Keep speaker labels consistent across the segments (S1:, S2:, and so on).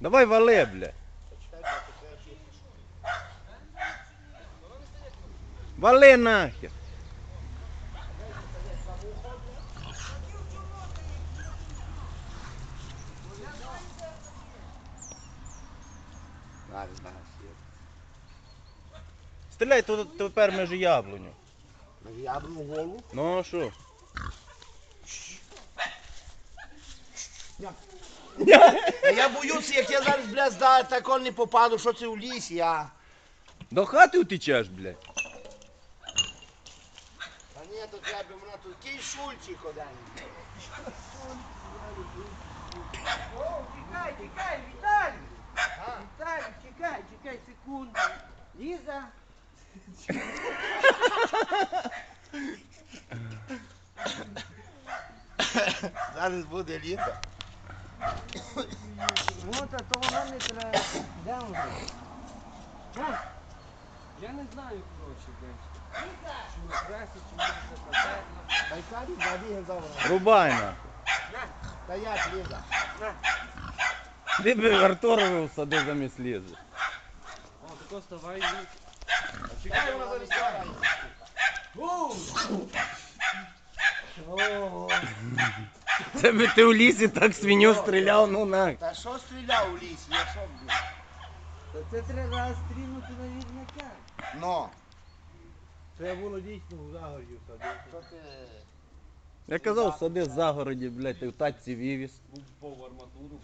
S1: Давай вали, бля. Вали нахер. Стріляй тут тепер межі яблуню.
S2: На яблу голову.
S1: Ну а що?
S2: Та я боюся, як я зараз, бля, здаю, так он не попаду, що це в лісі, я.
S1: До хати утечеш, блядь.
S2: Та ні, то треба, вона тут кій шульці ходить.
S3: О, чекай, чекай, Віталій! Віталій, чекай, чекай секунду. Ліза.
S2: Зараз буде літо.
S3: Ну, та то воно не треба. Де воно? На.
S4: Я не знаю, коротше, десь. Чи на пресі, чи може це патерно.
S2: Та й кажу, забіг завтра.
S1: Рубай на.
S2: Та як ліза?
S1: Ти би Артурові всади замість лізи.
S4: О, тако ставай. ну.
S2: Чекай, вона зараз сяде.
S1: Це би ти у лісі так свиню стріляв, ну нахер.
S2: Та що стріляв у лісі, я що блін?
S3: Та це треба стрінути на вірняка.
S2: Ну,
S3: Треба було дійсно в загорді садити.
S2: ти...
S1: Я казав, сади в загороді, блядь, ти в тачці вивіз.
S4: Був арматуру.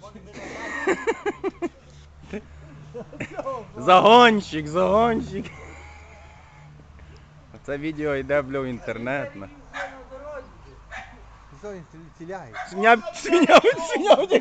S1: Загонщик, загонщик. Це відео йде, бля, в інтернет. на.
S3: На дорозі.